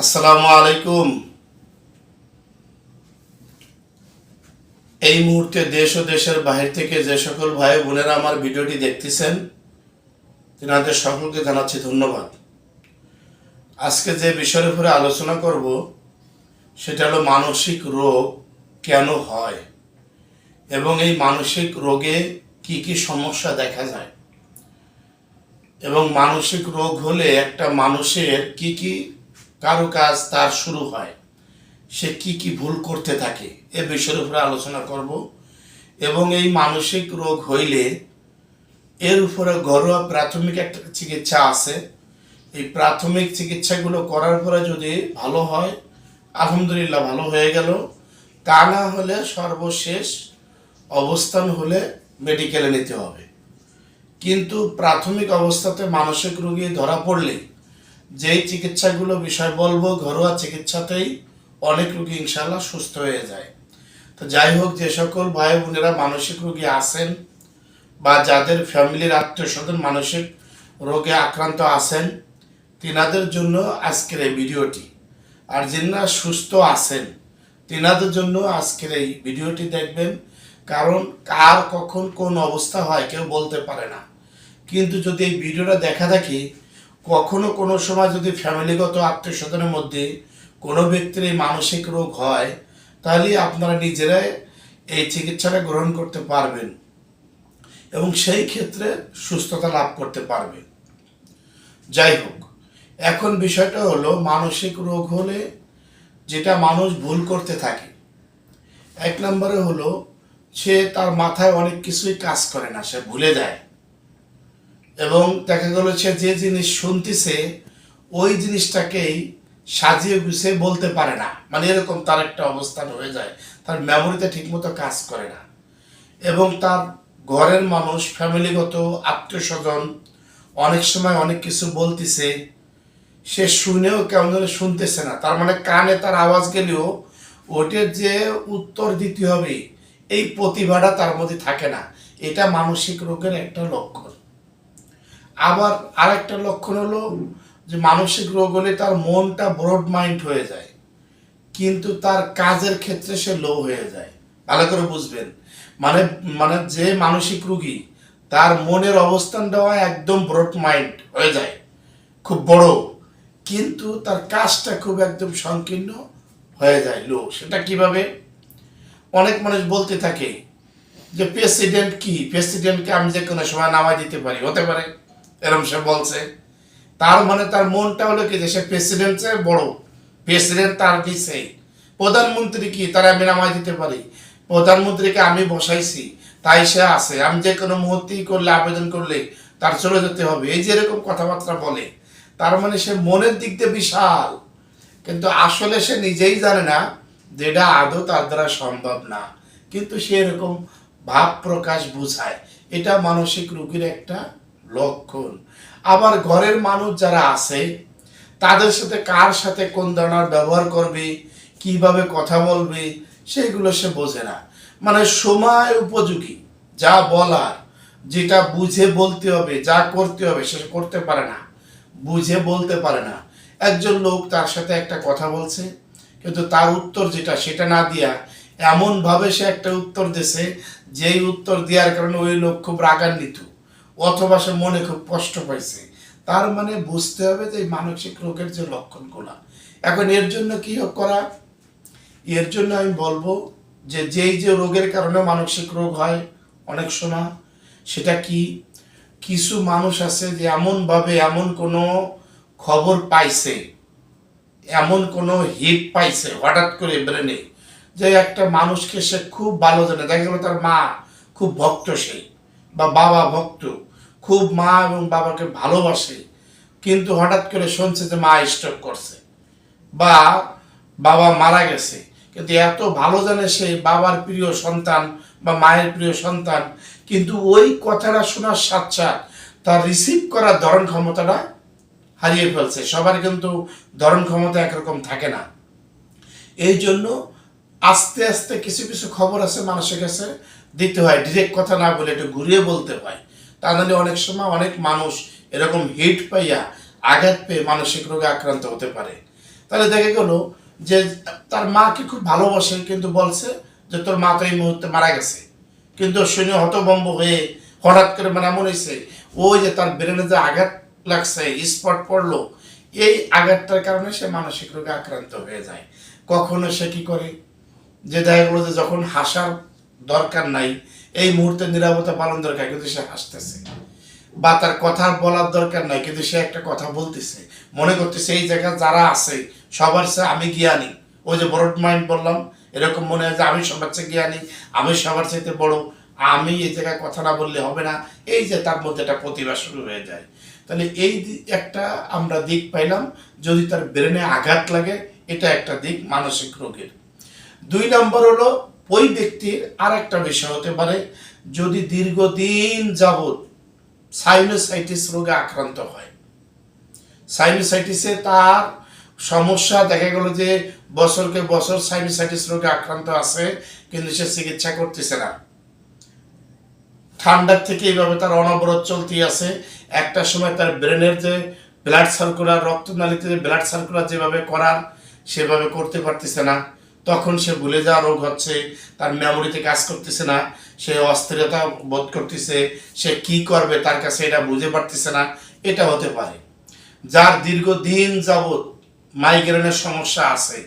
আসসালামু আলাইকুম। এই মুহূর্তে দেশ ও দেশের বাহির থেকে যে সকল ভাই বোনেরা আমার ভিডিওটি দেখতেছেন, তেনাদের সকলকে জানাচ্ছি ধন্যবাদ। আজকে যে বিষয়ের উপরে আলোচনা করব, সেটা হলো মানসিক রোগ কেন হয় এবং এই মানসিক রোগে কি কি সমস্যা দেখা যায়। এবং মানসিক রোগ হলে একটা মানুষের কি কি কারও কাজ তার শুরু হয়। সে কি কি ভুল করতে থাকে এ বিষয়ের উপরে আলোচনা করব এবং এই মানসিক রোগ হইলে এর উপরে ঘরোয়া প্রাথমিক একটা চিকিৎসা আছে। এই প্রাথমিক চিকিৎসাগুলো করার পরে যদি ভালো হয়, আলহামদুলিল্লাহ ভালো হয়ে গেল। তা না হলে সর্বশেষ অবস্থান হলে মেডিকেলে নিতে হবে। কিন্তু প্রাথমিক অবস্থাতে মানসিক রোগী ধরা পড়লে যেই চিকিৎসাগুলো বিষয় বলব, ঘরোয়া চিকিৎসাতেই অনেক রোগী ইনশাল্লাহ সুস্থ হয়ে যায়। তো যাই হোক, যে সকল ভাই বোনেরা মানসিক রোগী আছেন বা যাদের ফ্যামিলির আত্মীয় স্বজন মানসিক রোগে আক্রান্ত আছেন, তিনাদের জন্য আজকের এই ভিডিওটি। আর যিনারা সুস্থ আছেন, তিনাদের জন্য আজকের এই ভিডিওটি দেখবেন। কারণ কার কখন কোন অবস্থা হয় কেউ বলতে পারে না। কিন্তু যদি এই ভিডিওটা দেখা থাকি কখনো কোনো সময় যদি ফ্যামিলিগত আত্মীয় স্বজনের মধ্যে কোনো ব্যক্তির এই মানসিক রোগ হয়, তাহলে আপনারা নিজেরাই এই চিকিৎসাটা গ্রহণ করতে পারবেন এবং সেই ক্ষেত্রে সুস্থতা লাভ করতে পারবেন। যাই হোক, এখন বিষয়টা হলো মানসিক রোগ হলে যেটা মানুষ ভুল করতে থাকে। এক নম্বরে হলো সে তার মাথায় অনেক কিছুই কাজ করে না, সে ভুলে যায়। এবং দেখা গেল সে যে জিনিস শুনতেছে, ওই জিনিসটাকেই সাজিয়ে গুছিয়ে বলতে পারে না। মানে এরকম তার একটা অবস্থান হয়ে যায়। তার মেমোরিতে ঠিকমতো কাজ করে না। এবং তার ঘরের মানুষ ফ্যামিলিগত আত্মীয় স্বজন অনেক সময় অনেক কিছু বলতেছে। সে শুনেও কেমন যেন শুনতেছে না। তার মানে কানে তার আওয়াজ গেলেও ওটার যে উত্তর দিতে হবে, এই প্রতিভাটা তার মধ্যে থাকে না। এটা মানসিক রোগের একটা লক্ষণ। আবার আরেকটা লক্ষণ হলো যে মানসিক রোগ হলে তার মনটা ব্রড মাইন্ড হয়ে যায়, কিন্তু তার কাজের ক্ষেত্রে সে লো হয়ে যায়। ভালো করে বুঝবেন। মানে মানে যে মানসিক রুগী, তার মনের অবস্থানটাও একদম ব্রড মাইন্ড হয়ে যায়, খুব বড়, কিন্তু তার কাজটা খুব একদম সংকীর্ণ হয়ে যায় লো সেটা কীভাবে? অনেক মানুষ বলতে থাকে যে প্রেসিডেন্ট কি? প্রেসিডেন্টকে আমি যে কোনো সময় নামাই দিতে পারি। হতে পারে। এরম সে বলছে। তার মানে তার মনটা হলো কি যে সে প্রেসিডেন্ট বড়। প্রেসিডেন্ট তার দিছে প্রধানমন্ত্রী কি? তারা নামাই দিতে পারি। প্রধানমন্ত্রীকে আমি বসাইছি, তাই সে আছে। আমি যে কোনো মুহূর্তেই করলে, আবেদন করলে তার চলে যেতে হবে। এই যে এরকম কথাবার্তা বলে, তার মানে সে মনের দিক দিয়ে বিশাল। কিন্তু আসলে সে নিজেই জানে না যে এটা আদৌ তার দ্বারা সম্ভব না। কিন্তু সে এরকম ভাব প্রকাশ বুঝায়। এটা মানসিক রোগীর একটা লক্ষণ। আবার ঘরের মানুষ যারা আছে, তাদের সাথে কার সাথে কোন ধরনের ব্যবহার করবে, কীভাবে কথা বলবে সেগুলো সে বোঝে না। মানে সময় উপযোগী, যা বলার, যেটা বুঝে বলতে হবে, যা করতে হবে, সে করতে পারে না, বুঝে বলতে পারে না। একজন লোক তার সাথে একটা কথা বলছে, কিন্তু তার উত্তর যেটা, সেটা না দিয়া এমন ভাবে সে একটা উত্তর দিছে, যেই উত্তর দেওয়ার কারণে ওই লোক খুব রাগান্বিত। অথবা সে মনে খুব কষ্ট পাইছে। তার মানে বুঝতে হবে যে মানসিক রোগের যে লক্ষণগুলো। এখন এর জন্য কি হোক করা? এর জন্য আমি বলব যে যেই যে রোগের কারণে মানসিক রোগ হয়, অনেক সময় সেটা কি? কিছু মানুষ আছে যে এমনভাবে এমন কোনো খবর পাইছে, এমন কোনো হিট পাইছে হঠাৎ করে ব্রেনে যে একটা মানুষকে সে খুব ভালো জানে। দেখা গেল তার মা খুব ভক্ত সে বা বাবা ভক্ত। খুব মা এবং বাবাকে ভালোবাসে, কিন্তু হঠাৎ করে শুনছে যে মা স্ট্রোক করছে বা বাবা মারা গেছে। কিন্তু এত ভালো জানে সে বাবার প্রিয় সন্তান বা মায়ের প্রিয় সন্তান, কিন্তু ওই কথাটা শোনার সাথ তার রিসিভ করার ধরন ক্ষমতাটা হারিয়ে ফেলছে। সবার কিন্তু ধরন ক্ষমতা একরকম থাকে না। এই জন্য আস্তে আস্তে কিছু কিছু খবর আছে মানুষের কাছে দিতে হয় ডিরেক্ট কথা না বলে একটু ঘুরিয়ে বলতে হয়। তা নাহলে অনেক সময় অনেক মানুষ এরকম হিট পাইয়া, আঘাত পেয়ে মানসিক রোগে আক্রান্ত হতে পারে। তাহলে দেখা গেল যে তার মাকে খুব ভালোবাসে, কিন্তু বলছে যে তোর মা তো এই মুহূর্তে মারা গেছে। কিন্তু শুনে হতবম্ব হয়ে হঠাৎ করে মানে এমন হয়েছে, ওই যে তার ব্রেনে যে আঘাত লাগছে স্পট পড়ল, এই আঘাতটার কারণে সে মানসিক রোগে আক্রান্ত হয়ে যায়। কখনো সে কি করে? যে দেখা গেলো যে যখন হাসার দরকার নাই এই মুহূর্তে নিরাপত্তা পালন দরকার, কিন্তু সে হাসতেছে। বা তার কথা বলার দরকার নাই, কিন্তু সে একটা কথা বলতেছে। মনে করতেছে, এই জায়গায় যারা আছে, সবার সে আমি জ্ঞানী। ওই যে বড় মাইন্ড বললাম, এরকম মনে হয় যে আমি সবার চেয়ে জ্ঞানী, আমি সবার চাইতে বড়। আমি এই জায়গায় কথা না বললে হবে না। এই যে তার মধ্যে একটা প্রতিভা শুরু হয়ে যায়। তাহলে এই একটা আমরা দিক পাইলাম, যদি তার ব্রেনে আঘাত লাগে, এটা একটা দিক মানসিক রোগের। দুই নম্বর হলো ওই ব্যক্তির আর একটা বিষয় হতে পারে, যদি দীর্ঘদিন যাবৎ সাইনোসাইটিস রোগে আক্রান্ত হয়। সাইনোসাইটিসে তার সমস্যা দেখা গেল যে বছরকে বছর সাইনোসাইটিস রোগে আক্রান্ত আছে, কিন্তু সে চিকিৎসা করতেছে না। ঠান্ডার থেকে এইভাবে তার অনবরত চলতে আছে। একটা সময় তার ব্রেনের যে ব্লাড সার্কুলার রক্তনালীতে ব্লাড সার্কুলার যেভাবে করার, সেভাবে করতে পারতেছে না। তখন সে ভুলে যাওয়া রোগ হচ্ছে, তার মেমোরিতে কাজ করতেছে না, সে অস্থিরতা বোধ করতেছে, সে কি করবে তার কাছে এটা বুঝে পারতেছে না, এটা হতে পারে। যার দীর্ঘদিন যাবৎ মাইগ্রেনের সমস্যা আছে,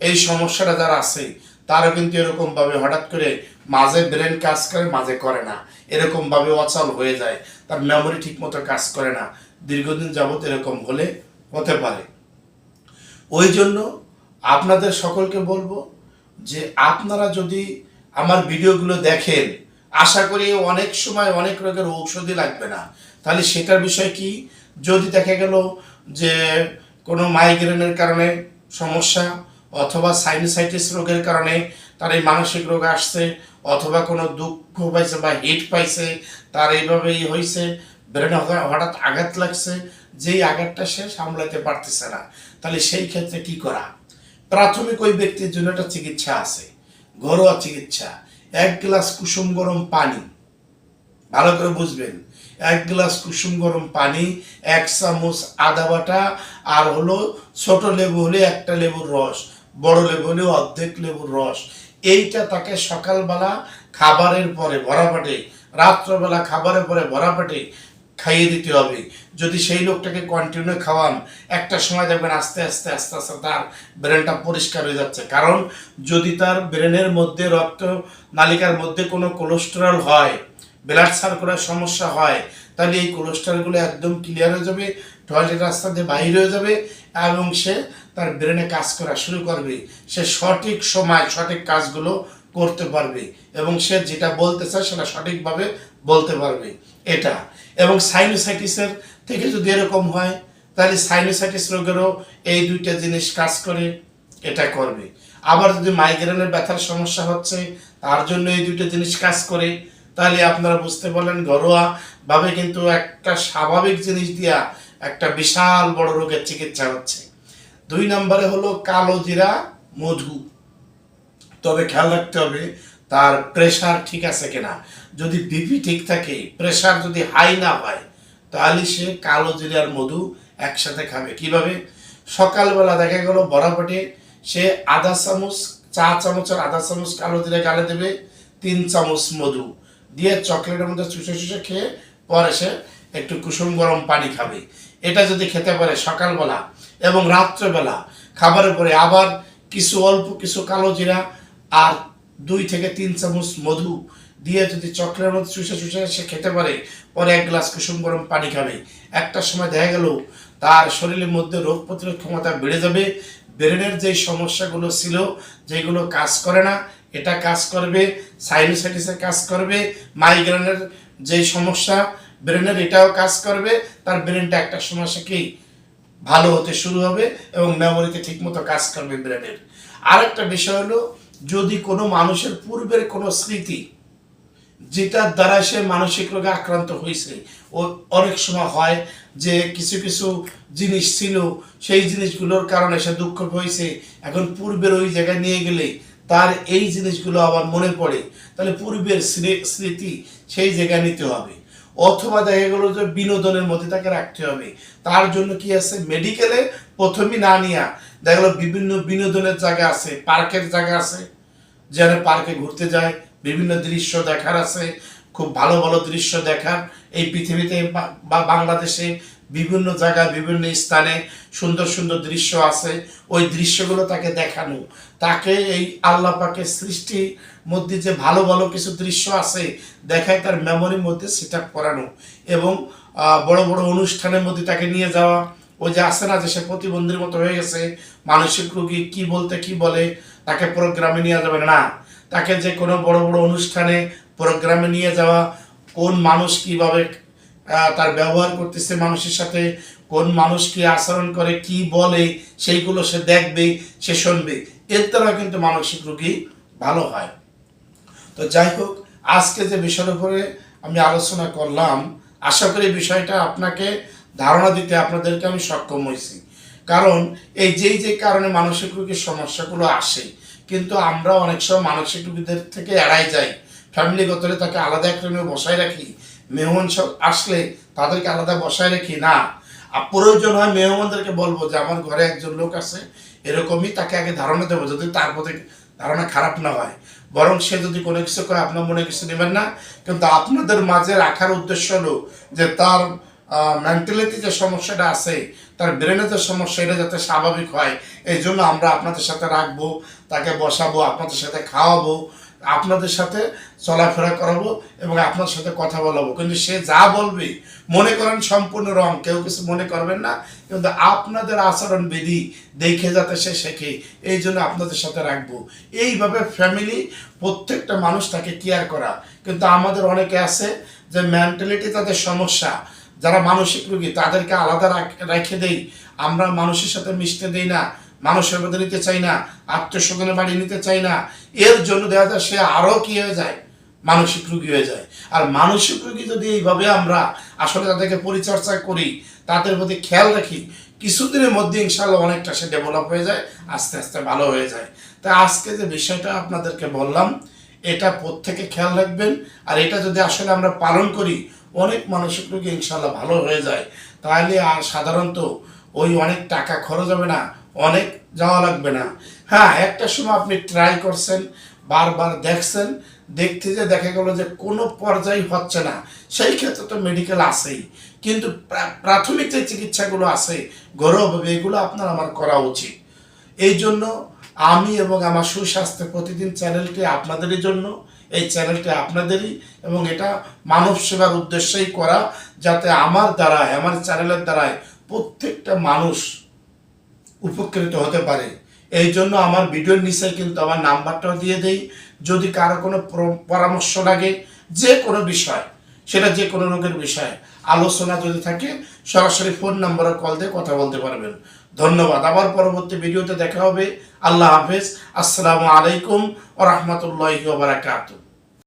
এই সমস্যাটা যার আছে তারা কিন্তু এরকম ভাবে হঠাৎ করে মাঝে ব্রেন কাজ করে, মাঝে করে না। এরকম ভাবে অচল হয়ে যায়, তার মেমোরি ঠিক মতো কাজ করে না। দীর্ঘদিন যাবৎ এরকম হলে হতে পারে। ওই জন্য আপনাদের সকলকে বলব যে আপনারা যদি আমার ভিডিওগুলো দেখেন, আশা করি অনেক সময় অনেক রোগের ঔষধই লাগবে না। তাহলে সেটার বিষয় কি? যদি দেখা গেল যে কোনো মাইগ্রেনের কারণে সমস্যা অথবা সাইনোসাইটিস রোগের কারণে তার এই মানসিক রোগ আসছে, অথবা কোনো দুঃখ পাইছে বা হিট পাইছে, তার এইভাবেই হয়েছে ব্রেনে হঠাৎ আঘাত লাগছে, যেই আঘাতটা সে সামলাতে পারতেছে না। তাহলে সেই ক্ষেত্রে কি করা? প্রাথমিক ওই ব্যক্তির জন্য একটা চিকিৎসা আছে, ঘরোয়া চিকিৎসা। এক গ্লাস কুসুম গরম পানি, ভালো করে বুঝবেন। এক গ্লাস কুসুম গরম পানি, এক চামচ আদা বাটা, আর হলো ছোট লেবু হলে একটা লেবুর রস, বড় লেবু হলে অর্ধেক লেবুর রস। এইটা তাকে সকালবেলা খাবারের পরে ভরা পেটে রাত্রবেলা খাবারের পরে ভরা পেটে খাইয়ে দিতে হবে। যদি সেই লোকটাকে কন্টিনিউ খাওয়ান, একটা সময় দেখবেন আস্তে আস্তে আস্তে আস্তে তার ব্রেনটা পরিষ্কার হয়ে যাচ্ছে। কারণ যদি তার ব্রেনের মধ্যে রক্ত নালিকার মধ্যে কোনো কোলেস্টেরল হয় ব্লাড সার্কুলার সমস্যা হয়, তাহলে এই কোলেস্টেরলগুলো একদম ক্লিয়ার হয়ে যাবে টয়লেট রাস্তা দিয়ে বাইরে হয়ে যাবে এবং সে তার ব্রেনে কাজ করা শুরু করবে। সে সঠিক সময়, সঠিক কাজগুলো করতে পারবে এবং সে যেটা বলতে চায় সেটা সঠিকভাবে বলতে পারবে। এটা। এবং সাইনোসাইটিসের থেকে যদি এরকম হয়, তাহলে সাইনোসাইটিস রোগেরও এই দুইটা জিনিস কাজ করে, এটা করবে। আবার যদি মাইগ্রেনের ব্যথার সমস্যা হচ্ছে, তার জন্য এই দুইটা জিনিস কাজ করে, তাহলে আপনারা বুঝতে পারলেন ঘরোয়া ভাবে কিন্তু একটা স্বাভাবিক জিনিস দিয়া একটা বিশাল বড় রোগের চিকিৎসা হচ্ছে। দুই নম্বরে হলো কালো জিরা, মধু। তবে খেয়াল রাখতে হবে, তার প্রেশার ঠিক আছে কিনা। যদি বিপি ঠিক থাকে প্রেশার যদি হাই না হয়, তাহলে সে কালো জিরার মধু একসাথে খাবে। কীভাবে? সকালবেলা দেখা গেল বরাবটে সে আধা চামচ, চা চামচের আধা চামচ কালো জিরা গালে দেবে, তিন চামচ মধু। দিয়ে চকলেটের মধ্যে চুষে চুষে খেয়ে পরে সে একটু কুসুম গরম পানি খাবে। এটা যদি খেতে পারে সকালবেলা এবং রাত্রেবেলা, খাবারের পরে আবার কিছু অল্প কিছু কালো জিরা আর দুই থেকে তিন চামচ মধু দিয়ে যদি চকলেটের মধ্যে চুষে চুষে সে খেতে পারে, পরে এক গ্লাস কুসুম গরম পানি খাবে। একটা সময় দেখা গেল, তার শরীরের মধ্যে রোগ প্রতিরোধ ক্ষমতা বেড়ে যাবে। ব্রেনের যে সমস্যাগুলো ছিল, যেগুলো কাজ করে না, এটা কাজ করবে সাইনোসাইটিসের কাজ করবে মাইগ্রেনের যে সমস্যা, ব্রেনের এটাও কাজ করবে। তার ব্রেনটা একটা সমস্যা কি ভালো হতে শুরু হবে এবং মেমোরিতে ঠিকমতো কাজ করবে ব্রেনের। আরেকটা বিষয় হলো, যদি কোনো মানুষের পূর্বের কোনো স্মৃতি যেটার দ্বারা সে মানসিক রোগে আক্রান্ত হয়েছে। ও অনেক সময় হয় যে কিছু কিছু জিনিস ছিল, সেই জিনিসগুলোর কারণে সে দুঃখ হয়েছে এখন পূর্বের ওই জায়গায় নিয়ে গেলে তার এই জিনিসগুলো আবার মনে পড়ে। তাহলে পূর্বের স্মৃ- স্মৃতি সেই জায়গায় নিতে হবে। অথবা দেখা গেলো যে বিনোদনের মধ্যে তাকে রাখতে হবে। তার জন্য কি আছে? মেডিকেলে প্রথমে না নিয়া দেখা গেলো বিভিন্ন বিনোদনের জায়গা আছে, পার্কের জায়গা আছে, যেখানে পার্কে ঘুরতে যায় বিভিন্ন দৃশ্য দেখার আছে, খুব ভালো ভালো দৃশ্য দেখার। এই পৃথিবীতে বা- বাংলাদেশে বিভিন্ন জায়গায়, বিভিন্ন স্থানে সুন্দর সুন্দর দৃশ্য আছে। ওই দৃশ্যগুলো তাকে দেখানো। তাকে এই আল্লাহ পাকের সৃষ্টির মধ্যে যে ভালো ভালো কিছু দৃশ্য আছে, দেখায় তার মেমোরির মধ্যে সেট আপ করানো এবং বড় বড় অনুষ্ঠানের মধ্যে তাকে নিয়ে যাওয়া। ওই যে আসে না যে সে প্রতিবন্ধীর মতো হয়ে গেছে, মানসিক রোগী কি বলতে কি বলে, তাকে প্রোগ্রামে নিয়ে যাবে না। তাকে যে কোনো বড় বড় অনুষ্ঠানে, প্রোগ্রামে নিয়ে যাওয়া, কোন মানুষ কীভাবে তার ব্যবহার করতেছে মানুষের সাথে, কোন মানুষ কি আচরণ করে, কি বলে, সেইগুলো সে দেখবে, সে শুনবে। এর দ্বারা কিন্তু মানসিক রোগী ভালো হয়। তো যাই হোক, আজকে যে বিষয়ের উপরে আমি আলোচনা করলাম, আশা করি বিষয়টা আপনাকে ধারণা দিতে আপনাদেরকে আমি সক্ষম হয়েছি। কারণ এই যেই যে কারণে মানসিক রোগীর সমস্যাগুলো আসে কিন্তু আমরা অনেক সময় মানসিক রোগীদের থেকে এড়াই যাই। ফ্যামিলিগত হলে তাকে আলাদা একটা রুমে বসায় রাখি। মেহমান সব আসলে তাদেরকে আলাদা বসায় রাখি, না। আর প্রয়োজন হয় মেহমানদেরকে বলব যে, আমার ঘরে একজন লোক আছে, এরকমই তাকে আগে ধারণা দেবো যদি তার প্রতি ধারণা খারাপ না হয়। বরং সে যদি কোনো কিছু করে আপনার মনে কিছু নেবেন না। কিন্তু আপনাদের মাঝে রাখার উদ্দেশ্য হলো যে, তার মেন্টালিটি যে সমস্যাটা আছে, তার ব্রেনে যে সমস্যা, এটা যাতে স্বাভাবিক হয় এই জন্য আমরা আপনাদের সাথে রাখব, তাকে বসাবো, আপনাদের সাথে খাওয়াবো, আপনাদের সাথে চলাফেরা করাবো এবং আপনার সাথে কথা বলাবো। কিন্তু সে যা বলবে, মনে করেন সম্পূর্ণ রং কেউ কিছু মনে করবেন না, কিন্তু আপনাদের আচরণ বিধি দেখে যাতে সে শেখে এই জন্য আপনাদের সাথে রাখব। এইভাবে ফ্যামিলি প্রত্যেকটা মানুষ তাকে কেয়ার করা। কিন্তু আমাদের অনেকে আছে যে মেন্টালিটি তাদের সমস্যা যারা মানসিক রোগী, তাদেরকে আলাদা রেখে দেই। আমরা মানুষের সাথে মিশতে দেই না, মানুষের মধ্যে নিতে চাই না আত্মীয় স্বজনের বাড়ি নিতে চাই না। এর জন্য দেখা যায় সে আরও কী হয়ে যায়? মানসিক রোগী হয়ে যায়। আর মানসিক রোগী যদি এইভাবে আমরা আসলে তাদেরকে পরিচর্যা করি, তাদের প্রতি খেয়াল রাখি, কিছুদিনের মধ্যে ইনশাল্লাহ অনেকটা সে ডেভেলপ হয়ে যায়, আস্তে আস্তে ভালো হয়ে যায়। তাই আজকে যে বিষয়টা আপনাদেরকে বললাম, এটা প্রত্যেকে খেয়াল রাখবেন। আর এটা যদি আসলে আমরা পালন করি অনেক মানসিক রোগী ইনশাল্লাহ ভালো হয়ে যায়। তাহলে আর সাধারণত ওই অনেক টাকা খরচ হবে না, অনেক যাওয়া লাগবে না। হ্যাঁ একটা সময় আপনি ট্রাই করছেন, বারবার দেখছেন, দেখতে যে দেখা গেল যে কোনো পর্যায় হচ্ছে না। সেই ক্ষেত্রে তো মেডিকেল আছেই। কিন্তু প্রা- প্রাথমিক যে চিকিৎসাগুলো আছে ঘরোয়াভাবে এগুলো আপনার আমার করা উচিত। এই জন্য আমি এবং আমার সুস্বাস্থ্য প্রতিদিন চ্যানেলটি আপনাদেরই জন্য। এই চ্যানেলটি আপনাদেরই এবং এটা মানব সেবার উদ্দেশ্যেই করা যাতে আমার দ্বারায়, আমার চ্যানেলের দ্বারায় প্রত্যেকটা মানুষ উপকৃত হতে পারে। এই জন্য আমার ভিডিওর নিচে কিন্তু আমার নাম্বারটাও দিয়ে দেই। যদি কারও কোনো পরামর্শ লাগে, যে কোনো বিষয়, সেটা যে কোনো রোগের বিষয়, আলোচনা যদি থাকে, সরাসরি ফোন নাম্বারে কল দিয়ে কথা বলতে পারবেন। ধন্যবাদ। আবার পরবর্তী ভিডিওতে দেখা হবে। আল্লাহ হাফেজ। আসসালামু আলাইকুম ও রহমতুল্লাহ বারাকাতুহ।